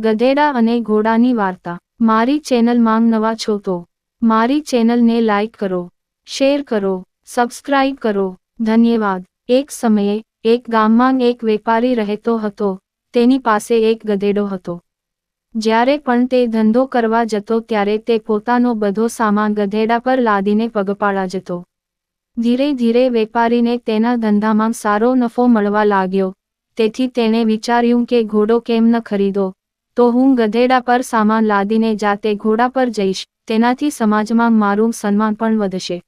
ગધેડા અને ઘોડાની વાર્તા. મારી ચેનલમાં નવા છો તો મારી ચેનલને લાઈક કરો શેર કરો સબસ્ક્રાઇબ કરો. ધન્યવાદ. એક સમયે એક ગામમાં એક વેપારી રહેતો હતો. તેની પાસે એક ગધેડો હતો. જ્યારે પણ તે ધંધો કરવા જતો ત્યારે તે પોતાનો બધો સામાન ગધેડા પર લાદીને પગપાળા જતો. ધીરે ધીરે વેપારીને તેના ધંધામાં સારો નફો મળવા લાગ્યો. તેથી તેણે વિચાર્યું કે ઘોડો કેમ ન ખરીદો? તો હું ગધેડા પર સામાન લાદીને જાતે ઘોડા પર જઈશ, તેનાથી સમાજમાં મારું સન્માન પણ વધશે.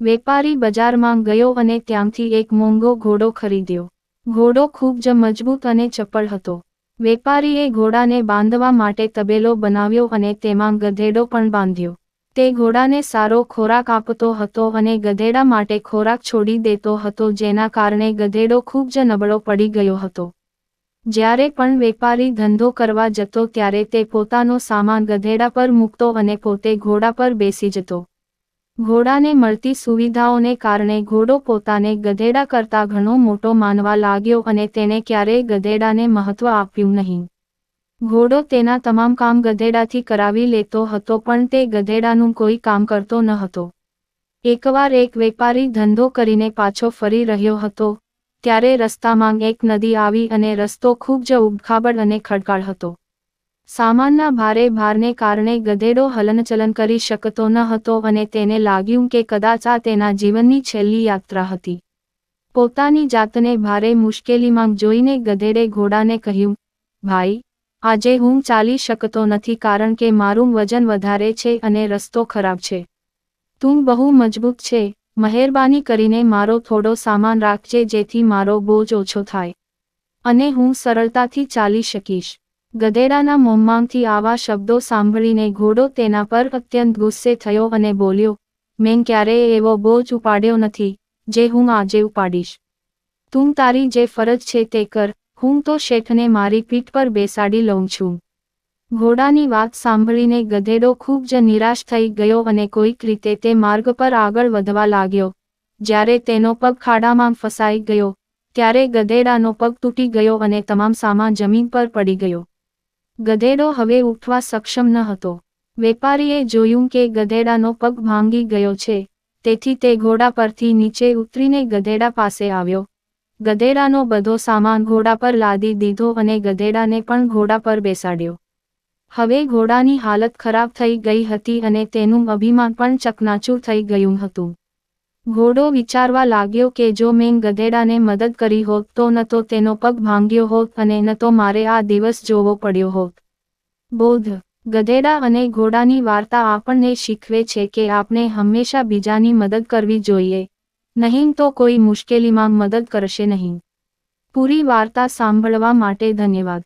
વેપારી બજારમાં ગયો અને ત્યાંથી એક મોંઘો ઘોડો ખરીદ્યો. ઘોડો ખૂબ જ મજબૂત અને ચપળ હતો. વેપારીએ ઘોડાને બાંધવા માટે તબેલો બનાવ્યો અને તેમાં ગધેડો પણ બાંધ્યો. તે ઘોડાને સારો ખોરાક આપતો હતો અને ગધેડા માટે ખોરાક છોડી દેતો હતો, જેના કારણે ગધેડો ખૂબ જ નબળો પડી ગયો હતો. જ્યારે પણ વેપારી ધંધો કરવા જતો ત્યારે તે પોતાનો સામાન ગધેડા પર મૂકતો અને પોતે ઘોડા પર બેસી જતો. ઘોડાને મળતી સુવિધાઓને કારણે ઘોડો પોતાને ગધેડા કરતાં ઘણો મોટો માનવા લાગ્યો અને તેણે ક્યારેય ગધેડાને મહત્વ આપ્યું નહીં. ઘોડો તેના તમામ કામ ગધેડાથી કરાવી લેતો હતો પણ તે ગધેડાનું કોઈ કામ કરતો ન હતો. એકવાર એક વેપારી ધંધો કરીને પાછો ફરી રહ્યો હતો ત્યારે રસ્તામાં એક નદી આવી અને રસ્તો ખૂબ જ ઉબખાબડ અને ખડકાળ હતો. સામાનના ભારે ભારને કારણે ગધેડો હલનચલન કરી શકતો ન હતો અને તેને લાગ્યું કે કદાચ આ તેના જીવનની છેલ્લી યાત્રા હતી. પોતાની જાતને ભારે મુશ્કેલીમાં જોઈને ગધેડે ઘોડાને કહ્યું, ભાઈ, આજે હું ચાલી શકતો નથી કારણ કે મારું વજન વધારે છે અને રસ્તો ખરાબ છે. તું બહુ મજબૂત છે. મહેરબાની કરીને મારો થોડો સામાન રાખજે જેથી મારો બોજ ઓછો થાય. અને હું સરળતાથી ચાલી શકીશ. ગધેડાના મોંમાંથી આવા શબ્દો સાંભળીને ઘોડો તેના પર અત્યંત ગુસ્સે થયો અને બોલ્યો, મેં ક્યારેય એવો બોજ ઉપાડ્યો નથી, જે હું આજે ઉપાડીશ. તું તારી જે ફરજ છે તે કર, હું તો શેઠને મારી પીઠ પર બેસાડી લઉં છું. ઘોડાની વાત સાંભળીને ગધેડો ખૂબ જ નિરાશ થઈ ગયો અને કોઈક રીતે તે માર્ગ પર આગળ વધવા લાગ્યો. જ્યારે તેનો પગ ખાડામાં ફસાઈ ગયો, ત્યારે ગધેડાનો પગ તૂટી ગયો અને તમામ સામાન જમીન પર પડી ગયો. ગધેડો હવે ઉઠવા સક્ષમ ન હતો. વેપારીએ જોયું કે ગધેડાનો પગ ભાંગી ગયો છે, તેથી તે ઘોડા પરથી નીચે ઉતરીને ગધેડા પાસે આવ્યો. ગધેડાનો બધો સામાન ઘોડા પર લાદી દીધો અને ગધેડાને પણ ઘોડા પર બેસાડ્યો. હવે ઘોડાની હાલત ખરાબ થઈ ગઈ હતી અને તેનું અભિમાન પણ ચકનાચૂર થઈ ગયું હતું. ઘોડો વિચારવા લાગ્યો કે જો મેં ગધેડાને મદદ કરી હોત તો ન તો તેનો પગ ભાંગ્યો હોત અને ન તો મારે આ દિવસ જોવો પડ્યો હોત. બોધ, ગધેડા અને ઘોડાની વાર્તા આપણને શીખવે છે કે આપણે હંમેશા બીજાની મદદ કરવી જોઈએ. નહીં તો કોઈ મુશ્કેલીમાં મદદ કરશે નહીં. પૂરી વાર્તા સાંભળવા માટે ધન્યવાદ.